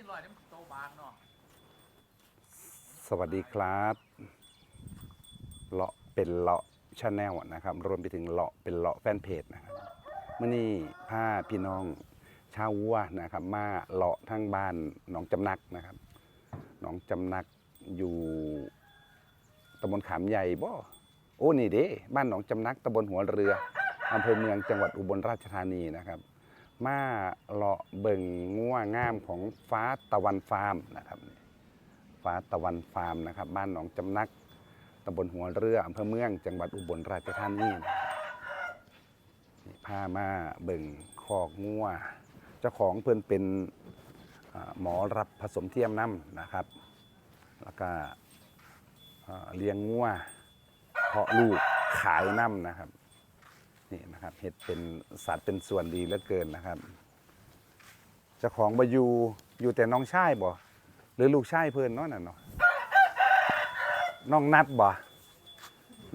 ที่ลอยนี่มันโตบางเนาะสวัสดีครับเลาะเป็นเลาะชาแนลนะครับ รวมไปถึงเลาะเป็นเลาะแฟนเพจนะครับเมื่อนี้าพี่น้องชาววัวนะครับ มาเลาะทั้งบ้านหนองจำนักนะครับหนองจำนักอยู่ตำบลขามใหญ่บ่โอ้นี่เด้บ้านหนองจำนักตำบลหัวเรืออำเภอเมืองจังหวัดอุบลราชธานีนะครับ มาเลาะเบิ่งงัวงามของฟ้าตะวันฟาร์มนะครับฟ้าตะวันฟาร์มนะครับ บ้านหนองจำนักตำบลหัวเรืออำเภอเมือง จังหวัดอุบลราชธานีพามาเบิ่งคอกงัวเจ้าของเพื่อนเป็นหมอรับผสมเทียมน้ำนะครับ แล้วก็เลี้ยงงัวเพาะลูกขายน้ำนะครับ นะครับเห็ดเป็นสัตว์เป็นส่วนดีเหลือเกินนะครับเจ้าของบายูอยู่แต่น้องชายบ่หรือลูกชายเพิ่นเนาะน่ะเนาะน้องนัดบ่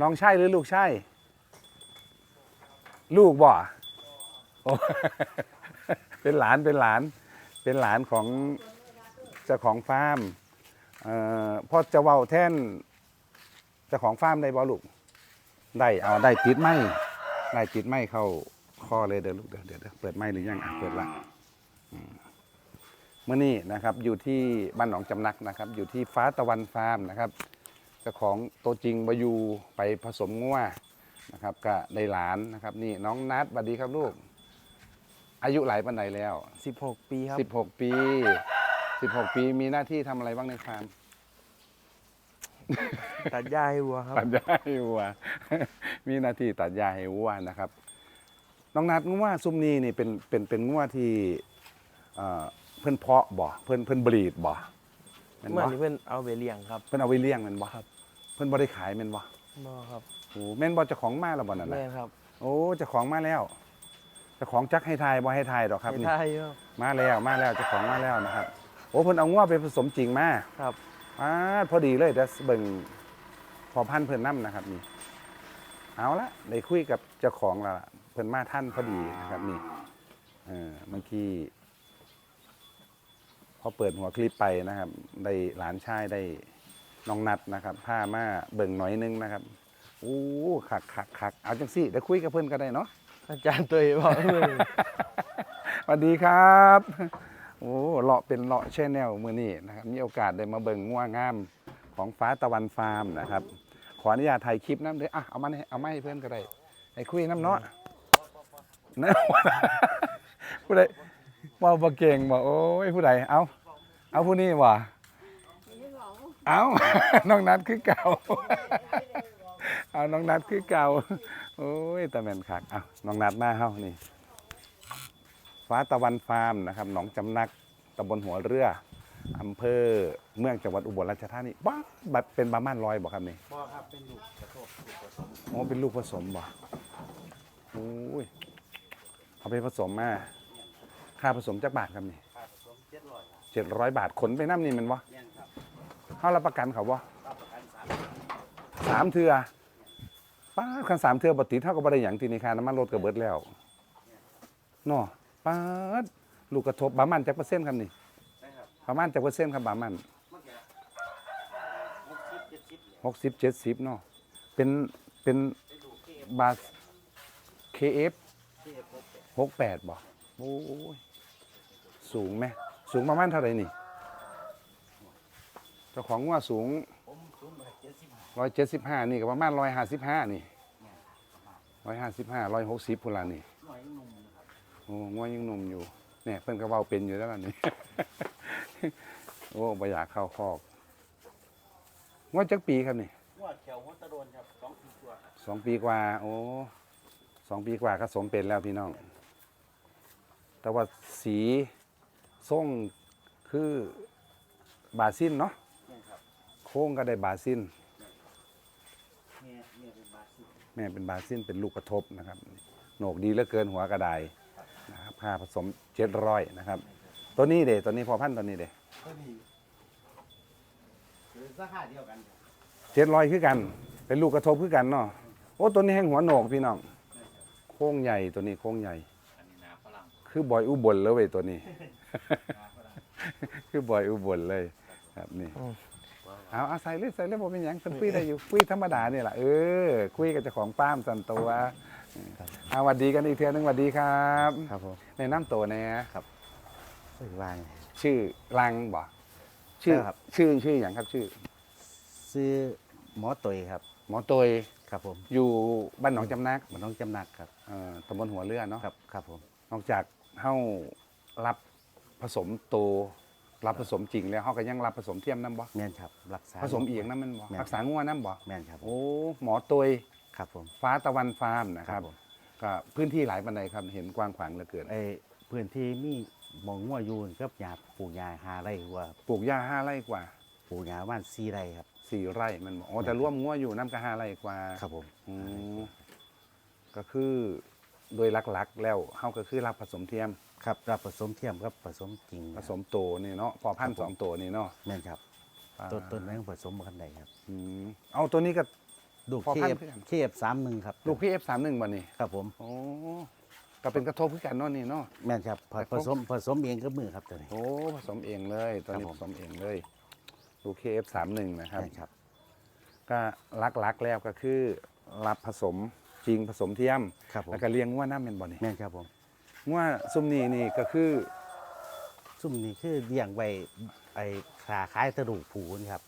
น้องชายหรือลูกชายลูกบ่โอ้ เป็นหลานเป็นหลาน เป็นหลานของเจ้าของฟาร์มเอ่อพ่อจะเว้าแท่นเจ้าของฟาร์มได้บ่ลูกได้เอาได้ติดไหม ได้ติดไหมเข้าข้อเลยเดี๋ยวลูกเดี๋ยวเดี๋ยวเดี๋ยวเปิดไหมหรือยังอะเปิดละเมื่อนี้นะครับอยู่ที่บ้านหนองจำนักนะครับ อยู่ที่ฟ้าตะวันฟาร์มนะครับเจ้าของตัวจริงมาอยู่ไปผสมงัวนะครับก็ได้หลานนะครับ นี่น้องนัดสวัสดีครับลูก อายุหลายปันใดแล้ว 16 ปีครับ 16 ปี 16 ปีมีหน้าที่ทำอะไรบ้างในฟาร์มตัดหญ้าให้วัวครับ ตัดหญ้าให้วัว มีหน้าที่ตัดหญ้าให้วัวนะครับ น้องนัดงัวซุมนี้นี่เป็นเป็นเป็นงัวที่เอ่อเพิ่นเพาะบ่เพิ่นเพิ่นบรีดบ่แม่นเมื่อบ่นี้เพื่อนเอาไปเลี้ยงครับ เพิ่นเอาไว้เลี้ยงแม่นบ่ครับ เพิ่นบ่ได้ขายแม่นบ่บ่ครับโอ้แม่นบ่เจ้าของมาแล้วบ่นั่นแม่น่ะครับ โอ้เจ้าของมาแล้วเจ้าของจักให้ทายบ่ให้ทายดอกครับไม่นี่ได้ครับมาแล้วมาแล้วเจ้าของมาแล้วนะครับ โอ้เพิ่นเอางัวไปผสมจริงมาครับอ่าพอดีเลยเดี๋ยวเบิ่งพอพันธุ์เพิ่นนํนะครับนี่ เอาละได้คุยกับเจ้าของแล้วล่ะเพิ่นมาท่านพอดีนะครับนี่เออเมื่อกี้พอเปิดหัวคลิปไปนะครับ ได้หลานชายได้น้องนัดนะครับพามาเบิ่งหน่อยนึงนะครับอู้คักคักคักเอาจังสิเดี๋ยวคุยกับเพื่อนก็ได้เนาะอาจารย์ตัวเองบอกเมื่อนี้สวัสดีครับโอ้เลาะเป็นเลาะแชนแนลมือนี้นะครับมีโอกาสได้มาเบิ่งง่วงามของฟ้าตะวันฟาร์มนะครับ ขออนุญาตถ่ายคลิปน้ำเลยอะเอามาให้เอามาให้เพื่อนก็ได้ให้คุยน้ำเนาะนะผู้ใดว่าบ่เก่งบ่โอ้ยผู้ใดเอาเอาผู้นี้ว่ะเอาน้องนัดคือเก่า เอาน้องนัดคือเก่า โอ้ยตะแม่นคักเอาน้องนัดมาเฮานี่ ฟ้าตะวันฟาร์มนะครับ หนองจำนักตำบลหัวเรือ อำเภอเมืองจังหวัดอุบลราชธานีบ้าบัดเป็นบาม่านลอยบอกครับนี่บ่ครับเป็นลูกกระทบลูกผสมโอ้เป็นลูกผสมบ่โอ้ยเอาไปผสมมาค่าผสมจักบาทครับนี่ค่าผสมเจ็ดร้อยครับเจ็ดร้อยบาทขนไปน้ำนี่แมันวะเนี่ยครับเขารับประกันเขาวะรับประกันสามสามเทือป้าดคันสามเทือบติดเท่ากับบ่ได้อย่างทีนี้ค่าน้ำมันรถกระเบิดแล้วเนาะป้าดลูกกระทบบามันจักเปอร์เซ็นต์ครับนี่นะครับ ประมาณจักเปอร์เซ็นต์ครับบามันมันหกสิบเจ็ดสิบเนาะเป็นเป็นบาส KF เทพหกแปดหกแปดบ่โอ้ยสูงไหมสูงประมาณเท่าไหร่นี่เจ้าของว่าสูงสูงร้อยเจ็ดสิบห้านี่ก็ประมาณร้อยห้าสิบห้านี่ร้อยห้าสิบห้าร้อยหกสิบพุ่นละนี่หน่อยหนุ่มนะครับโอ้ง่วยังหนุ่มอยู่เนี่ยเพิ่นก็เว้าเป็นอยู่แล้วล่ะนี่ โอ้บ่อยากเข้าคอกง่วจักปีครับนี่ว่าแถวหัวตะโดนครับสองปีกว่าครับสองปีกว่า โอ้สองปีกว่าก็สมเป็นแล้วพี่น้อง แต่ว่าสีส้มคือบาซินเนาะเนี่ยครับโค้งก็ได้บาซินเนี่ยเนี่ยเป็นบาสิแม่เป็นบาซินเป็นลูกกระทบนะครับโหนกดีเหลือเกินหัวกระไดนะครับค่าผสมเจ็ดร้อยนะครับ ตัวนี้เด้ตัวนี้พอพันธุ์ตัวนี้เด้ก็ดีคือราคาเดียวกันครับเจ็ดร้อยคือกัน เป็นลูกกระทบคือกันเนาะโอ้ตัวนี้แห้งหัวโหนกพี่น้องโค้งใหญ่ตัวนี้โค้งใหญ่ อันนี้นาฝรั่งคือบอยอุบลแล้วเว้ยตัวนี้นาฝรั่งคือบอยอุบลเลย ครับนี่อืม เอาเอาใส่เลยใส่เลยผมเป็นหยังเพิ่นคุยได้อยู่คุยธรรมดาเนี่ยแหละเออคุยกับเจ้าของป้ามสันตัวเอาหวัดดีกันอีกเทือนึงหวัดดีครับครับผม ในน้ำตัวแหน่ สึกว่าไงชื่อลังบ่ชื่อครับ ชื่อชื่ออย่างครับชื่อ ซื้อหมอตุยครับ หมอตยครับผมอยู่บ้านหนองจำนักมันต้องจำหนักครับเอ่อตำบลหัวเรือเนาะครับครับผมนอกจากเฮารับผสมโตรับผสมจริงแล้วเฮาก็ยังรับผสมเทียมน้ำบ่แม่นครับรักษา ผสมเอียงน้ำมันบ่แม่น รักษางัวน้ำบ่แม่นครับโอ้หมอตยครับผม ฟ้าตะวันฟาร์มนะครับผม ก็พื้นที่หลายปันใดครับเห็นกว้างขวางเหลือเกินไอ้พื้นที่มีห มองงัวอยูนกับหญ้าปลูกหญ้าหาไร่กว่าปลูกหญ้าห้าไร่กว่าปลูกหญ้าว่าน4ไร่ครับ สี่ไร่มันบอกอ๋อแต่ร่วมงัวอยู่น้ำก็ห้าไร่กว่าครับผมอืมก็คือโดยหลักๆแล้วเฮาก็คือรับผสมเทียม ครับรับผสมเทียมครับผสมจริงผสมโตนี่เนาะพอพันธุ์สองโตนี่เนาะแม่นครับอ่าต้นต้นนั้นผสมกันได้ครับอืมเอาตัวนี้ก็ลูกพอเคพันธุ์ฟคือกันเคฟสามหนึ่งครับลูกพี่เอฟสามหนึ่งบ่นี่ครับผม โอ้ ก็เป็นกระทบคือกันเนาะนี่เนาะ แม่นครับผแต่ผเขาสมผสมเองกับมือครับตัวนี้ โอ้ผสมเองเลยตอนนี้คผรับผม สมเองเลยลูกเคเอฟสามหนึ่งนะครับ แม่นครับ ก็ลักๆแล้วก็คือ รับผสมจริงผสมเทียม ครับผม แล้วก็เลี้ยงงัวน้ำเป็นบ่นี่แม่นครับผมงัวซุมนี้นี่ก็คือซุ่มนี่คือเลี้ยงไว้ไอ้ขาขายกระดูกผูนี่ครับ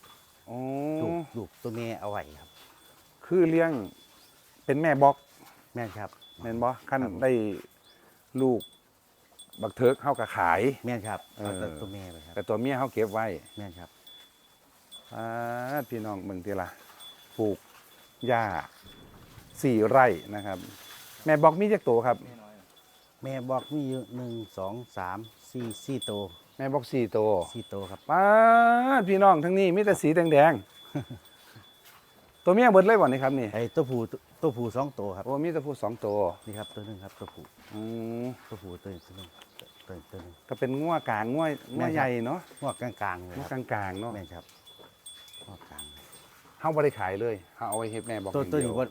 โอ้ลูกลูกตัวแม่เอาไว้ครับ คือเลี้ยงเป็นแม่บอกแม่นครับ แม่นบ่ขั้นครับผมได้ลูกบักเทิกเฮาก็ขาย แม่นครับเออ เอาแต่ตัวแม่ไปครับแต่ตัวเมียเฮาเก็บไว้แม่นครับ อ่าพี่น้องเบิ่งทีละปลูกหญ้าสี่ไร่นะครับ แม่บอกมีจักตัวครับ แม่บอกมีอยู่หนึ่งสองสามสี่สี่ตัวแม่บอกสี่ตัวสี่ตัวครับ ป้าดพี่น้องทั้งนี้มีแต่สีแดงๆ ตัวเมียเบิดเลยบ่นี่ครับนี่ไอ้ตัวผู้ตัวผู้สองตัวครับโอ้มีแต่ผู้สองตัวนี่ครับตัวหนึงครับตัวผู้อืมตัวผู้ตัวหนึงตัวหนึงตัวตัวหนึง ก็เป็นงัวกลางงัวแม่งัวนครับ ใหญ่เนาะหัวกลางๆเลยงัวคกรับลางๆเนาะแม่นครับหัวกลางเฮาบ่ได้ขายเลยเฮาเอาไว้เฮ็ดแม่บอกตัวอย่างตัวเดีนี้ยวบ่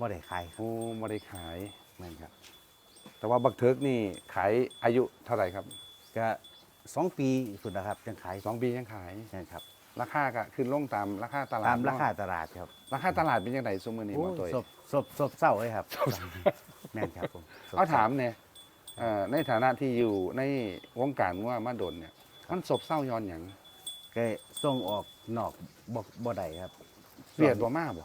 บ่ได้ขายครับโอ้บ่ได้ขาย แม่นครับแต่ว่าบักเทิกนี่ขายอายุเท่าไหร่ครับก็สองปีสุดนะครับยังขายสองปียังขาย แม่นครับ ราคาก็ขึ้นลงตามราคาตลาดตามราคาเนะตลาดครับราคาตลาดเป็นยังไงซุมื้อนี้โอ้บ่ตัวยศพศพศพเศร้าเลยครับแม่นครับผมศพเอาศร้ถามเนี่ยเอ่อในฐานะที่อยู่ในวงการว่ามาดนเนี่ยมันศบเศร้าย้อนหยังก็ส่งออกนอกบ่บ่ได้ครับเวียดบ่มาบ่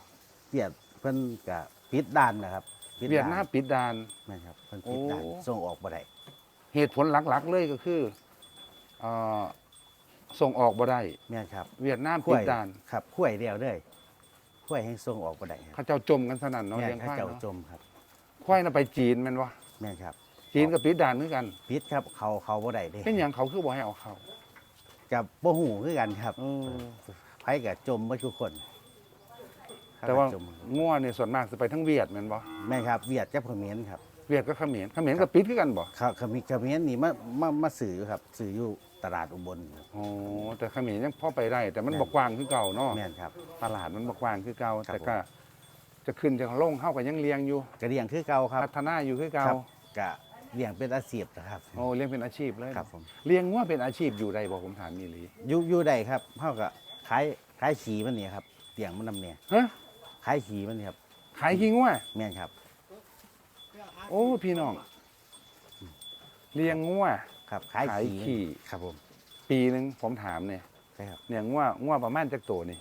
เวียดเพิ่นก็ปิดด่านนะครับปิเวียดนามปิดด่านแม่นครับเพิ่นปิดด่านโอ้ส่งออกบ่ได้เหตุผลหลักๆเลยก็คือเอ่อ ส่งออกบ่ได้ แม่นครับเวียดนามข้ปิวดยด่าน ครับข้วยเดียวเลยข้วยให้ส่งออกบ่ได้ครับเขาเจ้าจมกันสนั่นเนาะแม่เลี้ยนงเขาควายเจ้าเนาะจมครับ ควายน่ะไปจีนแม่นวะแม่นครับจีนก็ปิดด่านเหมือนกันปิดครับเขาเขาบ่ได้เด้เป็นหยังเขาคือบ่ให้เอาเข้ากับบ่ฮู้คือกันครับเออไผก็จมบ่ทุกคนแต่ว่าจมงัวเนี่ยส่วนมากจะไปทั้งเวียดแม่นบ่แม่นครับเวียดกับเขมรครับ เวียดก็เขมรเขมรก็ปิดคือกันบ่เขาเขมรเขมรนี่มามามาซื้อครับซื้ออยู่ ตลาดอุบลอ๋อแต่เขมรยังพอไปได้ แต่มันแม่นบ่กว้างคือเก่าเนาะแม่นครับ ตลาดมันบ่กว้างคือเก่าครับ แต่ก็จะขึ้นจะลงเฮาก็ยังเลี้ยงอยู่กระเดียงคือเก่าครับพัฒนาอยู่คือเก่าครับกะเลี้ยงเป็นอาชีพนะครับ โอ้เลี้ยงเป็นอาชีพเลยครับผม เลี้ยงงัวเป็นอาชีพอยู่ได้บ่ผมถามมีหลีอยู่อยู่ได้ครับเฮาก็ขายขายขี่มันนี่ครับเลี้ยงมันนำเนี่ยฮะขายขี่มันนี่ครับขายขี้งัวแม่นครับ โอ้พี่น้อง เลี้ยงงัว ครับขายขายขี่ขี่ครับผม ปีหนึงผมถามเนี่ยใช่ครับเนี่ยงัวงัวประมาณจักตัวนี่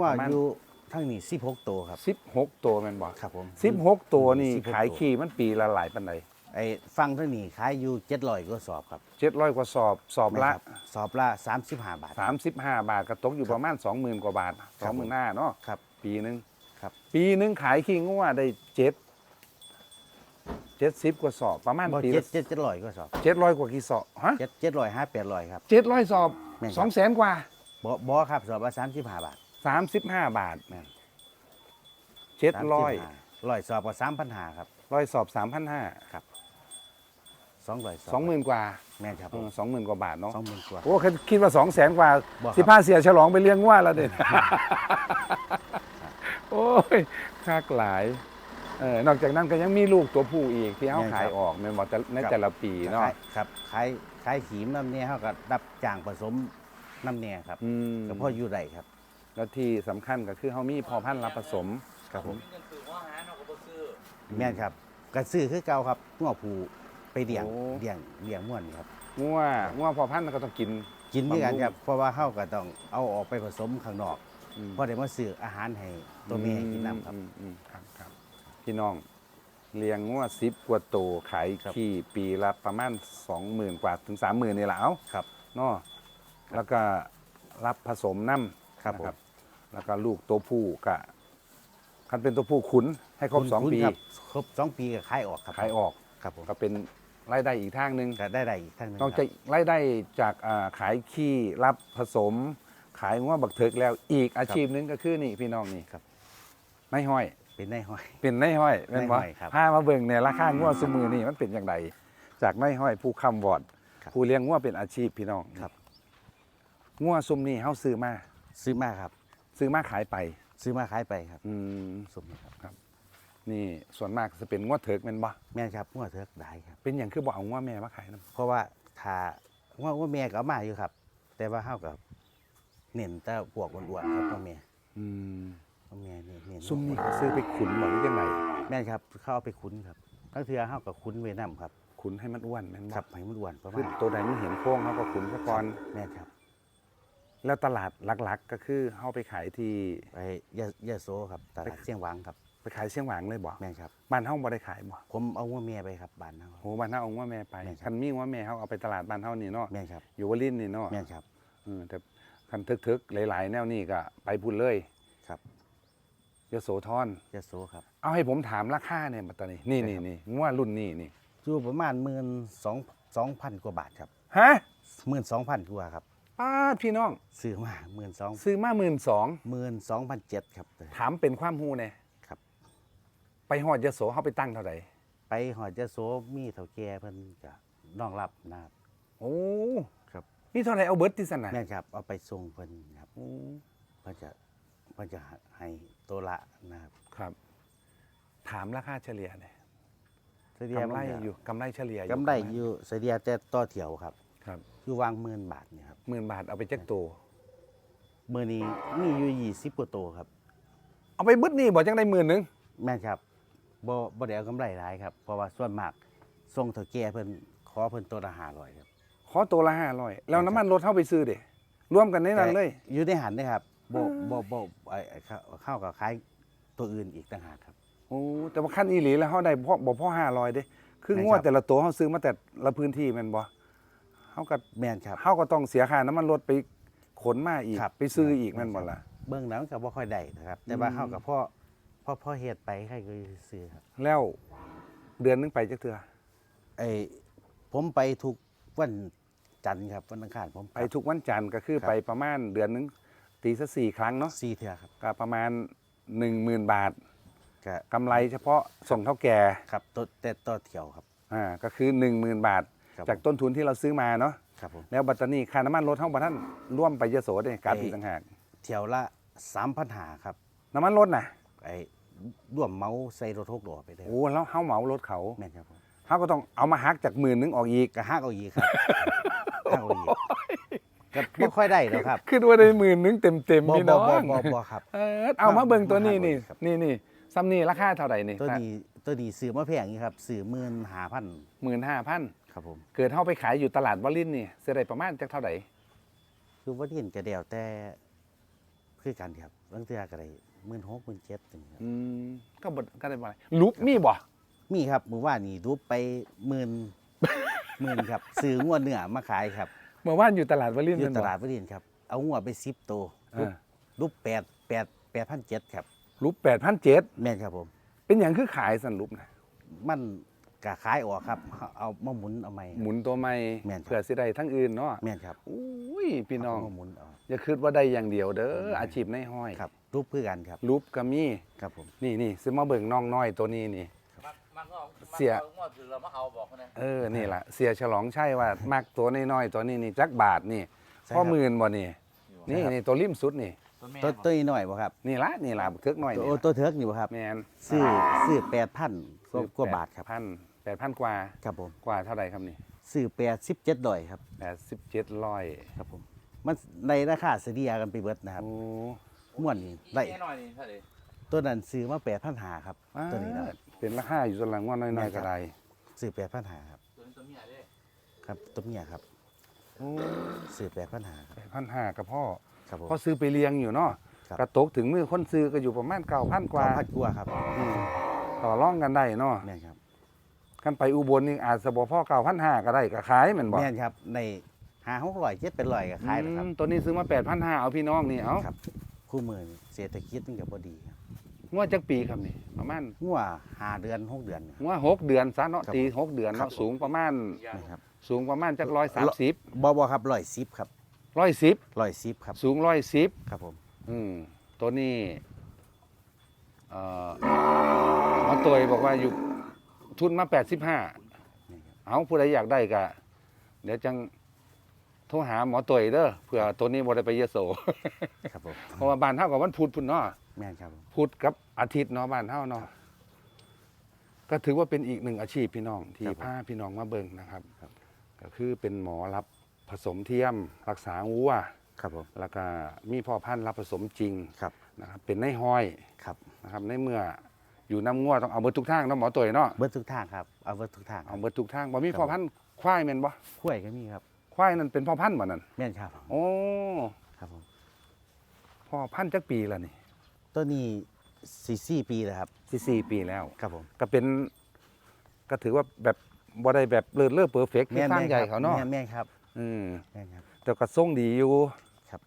ว่าประมาณ อยู่ทั้งนี้16ตัวครับ16ตัวแม่นบ่ครับผม16ตัวนี่16 ขายขี้มันปีละหลายปานใดไอ้ฟังทั้งนี้ขายอยู่700กว่าสอบครับ700กว่าสอบสอบละแม่นครับสอบละ35บาท35บาทก็ตกอยู่ประมาณ20,000กว่าบาทครับผม20,000หน้าเนาะครับ ปีหนึงครับ ปีหนึงขายขี้งัวได้เจ็ดเจ็ดสิบกว่าสอบประมาณบ่ปีเจ็ละดเจ็ดเจ็ดร้อยกว่าสอบเจ็ดร้อยกว่ากี่สอบฮะเจ็ดเจ็ดร้อยห้าแปดร้อยครับ เจ็ดร้อยสอบแม่นครับ สองแสนกว่าบ่บ่ครับสอบละ35บาทสามสิบห้าบาทแม่นเจ็ดร้อย35ร้อยสอบก็3,500ครับร้อยสอบสามพันห้า200สอบสองหมื่นกว่าแม่นครับผมสองหมื่นกว่าบาทเนาะ20,000กว่า โอ้คิดว่าสองแสนกว่าบ่ครับ สิพาเสียฉลองไปเลี้ยงว่าแล้วเด็ด โอ้ยค่ากหลายเออนอกจากนั้นก็ยังมีลูกตัวผู้อีกที่เอาแม่นครับขายออกในนบอกแต่ในแต่ละปีเนาะขายครับขายขายขีมน้ำเนี่ยเขาก็รับจ้างผสมน้ำเนี่ยครับอืมก็พ่ออยู่ได้ครับ แล้วที่สำคัญก็คือเฮามีพอพันธุ์รับผสมครับผมมีเงินซื้อหัวหาเนาะก็บ่ซื้อแม่นครับกระซื้อคือเก่าครับงัวผูไปเลี้ยงโอ้เลี้ยงเลี้ยงม่วนครับงัวงัวพอพันธุ์ก็ต้องกินกินด้วยกันบำรุงครับเพราะว่าเขาก็ต้องเอาออกไปผสมข้างนอกอืมเพราะได้มาซื้ออาหารให้ตัวแม่กินน้ำครับ พี่น้องเลี้ยงงัวสิบกว่าตัวขายครับขี้ปีละประมาณสองหมื่นกว่าถึงสามหมื่นนี่แหละเอาครับเนาะแล้วก็รับผสมน้ำครับนะผมแล้วก็ลูกตัวผู้กะคันเป็นตัวผู้ขุนให้ครบสองณปีครับครบสองปีก็ขายออกครับขายออกครับผมก็เป็นรายได้อีกทางหนึ่งก็ได้ได้อีกทั้งหนึงนอกคจารักบรายได้จากอ่าขายขี้รับผสม ขายงัวบักเถิกแล้วอีกอาชีพหนึงก็คือนี่พี่น้องนี่ครับนายห้อย เป็นได้ห้อย เป็นนายห้อยแม่นบ่นายห้อยครับพามาเบิ่งเนี่ยราคางัวซุมือนี่มันเป็นอย่างไรจากนายห้อยผู้คำวอด ครับ ผู้เลี้ยงงัวเป็นอาชีพพี่น้องครับ งัวซุมนี่เฮาซื้อมา ซื้อมาครับ ซื้อมาขายไป ซื้อมาขายไปครับอืมสุ่มครับ นี่ส่วนมากจะเป็นงัวเถิกแม่นบ่แม่นครับงัวเถิกได้ครับ เป็นอย่างคือบ่เอางัวแม่มาขายนํเพราะว่าถ้าว่าว่าแม่ก็เอามาอยู่ครับ แต่ว่าเฮากับเน้นแต่พวกอ้วนๆครับพ่อแม่อืม พ่อแม่นี่เน้นซุมนี่ก็ซื้อไปขุนบ่หรือยังไงแม่นครับเขาเอาไปคุ้นครับทั้งเทือเฮากับคุ้นไว้นํครับขุนให้มันอ้วนแม่นบ่ครับให้มันอ้วนประคือมาณตัวใดมันเห็นโค้งเฮาก็ขุนซะก่อน แม่นครับแล้วตลาดหลักๆ ก็คือเฮาไปขายที่ ไปยะยะโสครับตลาดเชียงหวังครับ ไปขายเชียงหวางเลยบ่แม่นครับ บ้านเฮาบ่ได้ขายบ่ผมเอางัวแม่ไปครับบ้านเฮาโหบ้านเฮาเอางัวแม่ไปแม่นครับ คันมีงัวแม่เฮาเอาไปตลาดบ้านเฮานี่เนาะแม่นครับอยู่วลินทร์นี่เนาะแม่นครับ เออแต่คันทึกๆหลายๆ แนวนี่ก็ไปพูดเลยครับ ยโสธรยะโสครับ เอาให้ผมถามราคาเนี่ยบัดตอนนี้นี่นี่นี่งัวรุ่นนี้นี่อยู่ประมาณหมื่นสองสองพันกว่าบาทครับฮะหมื่นสองพันกว่าครับป้าดพี่น้องซื้อมาหมื่นสองซื้อมา12,000หมื่นสองพันเจ็ดครับ ถามเป็นความฮู้แน่ครับ ไปฮอดยโสเฮาไปตั้งเท่าไหร่ไปหอดยะโสมีเถ่าแก่เพิ่นก็น้องรับนะครับโอ้ครับนี่เท่าไหร่เอาเบิดที่ซั่นน่ะแม่นครับเอาไปส่งเพิ่นครับโอ้เพิ่นจะเพิ่นจะให้ ตัวละนะครับครับ ถามราคาเฉลี่ยเนี่ยเสียกำไรมันก็อยู่กำไรเฉลี่ยกำไรอยู่เสียแต่ต่อเที่ยวครับ ครับอยู่วางหมื่นบาทเนี่ยครับหมื่นบาทเอาไปจักตัวมื้อนี้มีอยู่ยี่สิบกว่าตัวครับ เอาไปเบิดนี่บ่จังได้หมื่นหนึงแม่นครับบ่บ่ได้เอากำไรหลายครับ เพราะว่าส่วนมากส่งเถ่าแก่เพิ่นขอเพิ่นตัวละ500ครับขอตัวละห้าร้อยแล้วน้ำมันรถเข้าไปซื้อเด้รวมกันในนั้นเลย แต่อยู่ในหันเด้ครับ บ่บ่บ่ไอ้ไอ้เข้าเข้ากับขายตัวอื่นอีกต่างหากครับ โอ้แต่ว่าขั้นอีหลีแล้วเขาได้พ่อบ่พ่อห้าร้อยเด้คือไม่งวดครับแต่ละตัวเขาซื้อมาแต่ละพื้นที่แมันบ่เขาก็แม่นครับเขาก็ต้องเสียค่าน้ำมันรถไปขนมาอีก ครับ ไปซื้ออีกแมันบ่ล่ะ เบื้องหลังก็บ่ค่อยได้นะครับ แต่ว่าอืมเฮากับพ่อพ่อพ่อเฮ็ดไปใครก็ซื้อครับแล้วเดือนนึงไปจักเทื่อไอ้ผมไปทุกวันจันทร์ครับวันอังคารผมไปทุกวันจันทร์ก็คือครับไปประมาณเดือนนึง ตีซะสี่ครั้งเนาะสี่เทื่อครับก็ประมาณหนึ่งหมื่นบาทก็กำไรเฉพาะส่งเท่าแก่ครับตัวแต่ต่อเที่ยวครับอ่าก็คือหนึ่งหมื่นบาท ครับจากต้นทุนที่เราซื้อมาเนาะครับผมแล้วบัตตานีค่าน้ำมันรถเท่าบัท่านร่วมไปยโสเด้การไอ้อีกต่างหากเที่ยวละ3,500ครับน้ำมันรถน่ะไอ้ร่วมเมาใส่รถหกล้อไปเลยโอ้แล้วเฮาเหมารถเขาแม่นครับผมเฮาก็ต้องเอามาหักจากหมื่นนึงออกอีกก็ฮักเอาอีกครับฮักเอาอีก ก็บ่ค่อยได้แล้วครับคือว่าได้หมื่นนึงเต็มเต็มบ่พี่บ่น้องบ่บ่บ่ครับ เออเอามาเบิ่งตัวนี้นี่ครับ นี่นี่ซัมนี่ราคาเท่าไหร่นี่ตัวนี้ตัวนี้ซื้อมาแพงนี่ครับซื้อ15,000หมื่นห้าพันครับผม เกิดเฮาไปขายอยู่ตลาดวลินทร์นี่เสียได้ประมาณจักเท่าไหร่คือว่าเห็นกระเดียวแต่คือกันครับบางเทื่อก็ได้หมื่นหกหมื่นเจ็ดถึงครับอืมก็บ่ก็ได้บ่อะไรลุกมีบ่ มีครับมือว่านี่รูปไปหมื่น หมื่นครับซื้องวดเนื้อมาขายครับ เมื่อวานอยู่ตลาดวลินทร์อยู่แม่นตบ่ลาดวรินทร์ครับ เอางวดไปสิบตัวเออรูปแปดแปดแปดพันเจ็ดครับลุก8,700แม่นครับผม เป็นหยังคือขายสันลุกนะมันกะขายออกครับ เอามาหมุนเอาใหม่ หมุนตัวใหม่แม่นครับเพื่อสิได้ทั้งอื่นเนาะแม่นครับอุ้ยพี่น้อง เามาหมุนเอา อย่าคิดว่าได้อย่างเดียวเด้ออาชีพในห้อยครับรูปเพื่อกันครับรูปก็มี ครับผม นี่นี่ซื้อมาเบิ่งน้องน้อยตัวนี้นี่ มันมันก็เสียงวดถือเรามาเอาบอกเขานะเออนี่ล่ะเสียฉลองใช่ว่ามักตัวน้อยๆตัวนี้นี่จักบาทนี่ใช่พ่อครับหมื่นบ่นี่นี่ใช่ครับนี่ตัวริมสุดนี่ ตัวแม่ตัวตัวนี้หน่อยบ่ครับนี่ละนี่ล่ะบักเทือกน้อยตัวนี่โอ้ตัวเทิร์กนี่บ่ครับแมนซื้อซื้อแปดพันกว่าบาทครับพันแปดพันกว่าครับผมกว่าเท่าไหร่ครับนี่ซื้อแปดสิบเจ็ดดอยครับแปดสิบเจ็ดร้อยครับผมมันในราคาเสียกันไปเบิดนะครับ โอ้ ม่วนนี่ได้แน่นอนนี่เท่าไหร่ตัวนั้นซื้อมาแปดพันหาครับ ตัวนี้นะ เป็นราคาอยู่ส่วนหลังว่าน้อยๆก็ได้ซื้อแปดพันหาครับตัวนี้ตัวเมียเด้ครับตัวเมียครับโอ้ซื้อแปดพันหาครับพันห้ากับพ่อครับผมพ่อซื้อไปเลี้ยงอยู่เนาะครับกระตกถึงมือคนซื้อก็อยู่ประมาณเก้าพันกว่าเก้พันกว่าครับอืมต่อรองกันได้เนาะแม่นครับกันไปอุบลนี่อาจจะบ่พ่อเก้าพันห้าก็ได้ก็ขายแมันบ่แม่นครับ ในหาหกร้อยเจ็ดเป็นร้อยก็ขายแล้วครับอืมตัวนี้ซื้อมาแปดพันห้าเอาพี่น้องนี่เอาครับคู่มือนี่เศรษฐกิจมันก็บ่ดีครับ งวดจักปีครับนี่ประมาณงัวหาเดือนหกเดือนเนี่ยงวดหกเดือนซะเนาะครับตีหกเดือนครัเนาะบสูงประมาณ นะครับสูงประมาณจักร้อยสามสิบบ่บ่ครับร้อยสิบครับร้อยสิบร้อยสิบครับสูงร้อยสิบครับผมอืมตัวนี้เอ่อหมอตัวบอกว่าอยู่ทุนมาแปดสิบห้านี่ครับเอาผู้ใดอยากได้ก็เดี๋ยวจังโทรหาหมอตัวเด้อเผื่อตัวนี้บ่ได้ไปเยโส ครับผมเพราะว่าบ้านเฮากับวันพุธพุ่นเนาะแม่นครับผมพุธกับ อาทิตย์เนาะบ้านเฮาเนาะก็ถือว่าเป็นอีกหนึ่งอาชีพพี่น้อง ที่พาพี่น้องมาเบิ่งนะครับ ก็คือเป็นหมอรับผสมเทียมรักษาวัวครับผมแล้วก็มีพ่อพันธุ์รับผสมจริงครับนะครับ เป็นในห้อยครับนะครับ ในเมื่ออยู่น้ำงัวต้องเอาเบิดทุกทางเนาะหมอตัวเนาะเบิดทุกทางครับเอาเบิดทุกทางคเอารับเบิดทุกทางบ่มีครับพ่อพันธุ์ควายแม่นบ่ข้วยก็มีครับควายนั่นเป็นพ่อพันธุ์บ่นั่นแม่นครับโอ้ครับผมพ่อพันธุ์จักปีแล้วนี่ตัวนี้ สี่สี่ปีแล้วครับสิสี่ปีแล้ว ครับผมก็เป็น ก็ถือว่าแบบบ่ได้แบบเลิศเลิศเพอร์เฟกต์ที่สร้างใหญ่เขาเนาะแม่นแม่นครับอืมแม่นครับ แต่ก็ทรงดีอยู่ครับ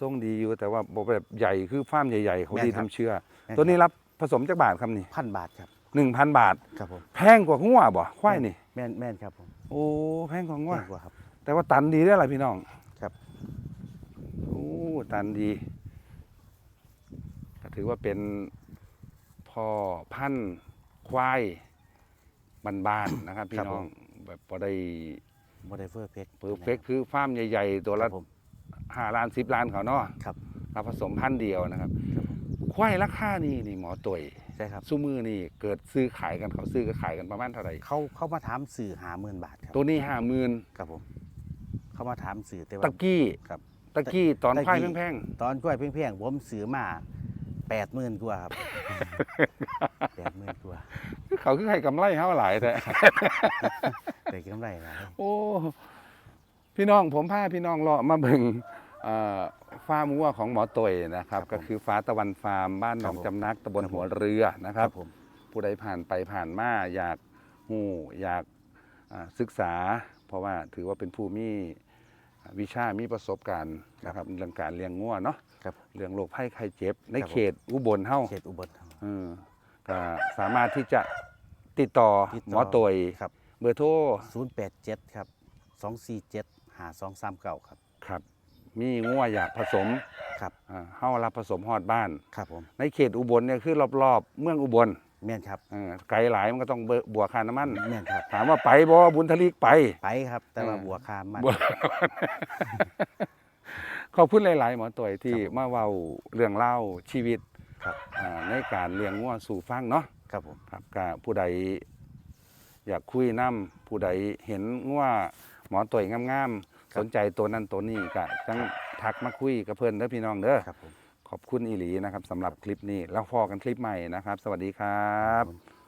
ทรงดีอยู่แต่ว่าบ่แบบใหญ่คือฟาร์มใหญ่ๆเขาแม่นดีครับทำเชื่อ แม่นตัวนี้ครับรับผสมจักบาทครับนี่พันบาทครับ1,000บาท ครับผมแพงกว่าหัวบ่ควายนี่ แม่นแม่นครับผมโอ้แพงกว่าหัวแม่นกว่าครับ แต่ว่าตันดีได้อล่ะพี่น้องครับ โอ้ตันดีก็ ถือว่าเป็นพ่อพันธุ์ควายบ้านๆนะครับ พี่ครับน้องผมแบบพอได้โมเดลเฟอร์เพกเพอร์เฟกคือฟาร์มใหญ่ๆ ตัวคละรับผมห้าล้านสิบล้านเขาเนาะครับ เราผสมพันธุ์เดียวนะครับ ครับผม ควายราคานี่นี่หมอตุยใช่ครับซูมือนี่เกิดซื้อขายกันเขาซื้อก็ขายกันประมาณเท่าไหร่เขาเขามาถามสื่อหาหมื่นบาทครับตัวนี้ห้าหมื่นครับผม เขามาถามสื่อแต่ตะว่ากี้ครับ ตะกี้ตอนตะกี้ควายแพงตอนกล้วยเพียงๆผมซื้อมา แปดหมื่นกว่าครับแปดหมื่นกว่าๆคือเขาคือให้กำไรเท่าหลายแต่แต่กำไรนะโอ้พี่น้องผมพาพี่น้องเลาะมาเบิ่งเอ่อฟาร์มวัวของหมอตยนะครับ ก็คือฟ้าตะวันฟาร์มบ้านหนองจำนักตำบลหัวเรือนะครับผมผู้ใดผ่านไปผ่านมาอยากหูอยากอ่าศึกษา เพราะว่าถือว่าเป็นผู้มี วิชามีประสบการณ์นะครับเรื่องการเลี้ยงงัวเนาะครับเรื่องโรคภัยไข้เจ็บ ในครับผมเขตอุบลเฮาเขตอุบลครับเออก็สามารถที่จะติดต่อติดต่อ หมอตยครับเบอร์โทรศูนย์แปดเจ็ดครับสองสี่เจ็ดหาสองสามเก้าครับครับ มีงัวอยากผสมครับอ่าเฮารับผสมฮอดบ้าน ครับผมในเขตอุบลเนี่ยคือรอบๆ เมืองอุบล แม่นครับ เออไกลหลายมันก็ต้องเบิกบวกค่าน้ำมัน แม่นครับ ถามว่าไปบ่บุญทลิกไป ไปครับ แต่ว่าเออ บัวคามมันบัวขอบคุณหลาย ๆ หมอต่อยที่ครับผมมาเว้าเรื่องเล่าชีวิตครับ อ่าในการเลี้ยงงัวสู่ฟังเนาะ ครับผม ครับก็ผู้ใดอยากคุยนํผู้ใดเห็นงัวหมอต่อยงามๆ สนใจตัวนั้นตัวนี้ก็จังทักมาคุยกับเพิ่นเด้อพี่น้องเด้อครับผม ขอบคุณอีหลีนะครับสำหรับคลิปนี้ แล้วพอกันคลิปใหม่นะครับ สวัสดีครับ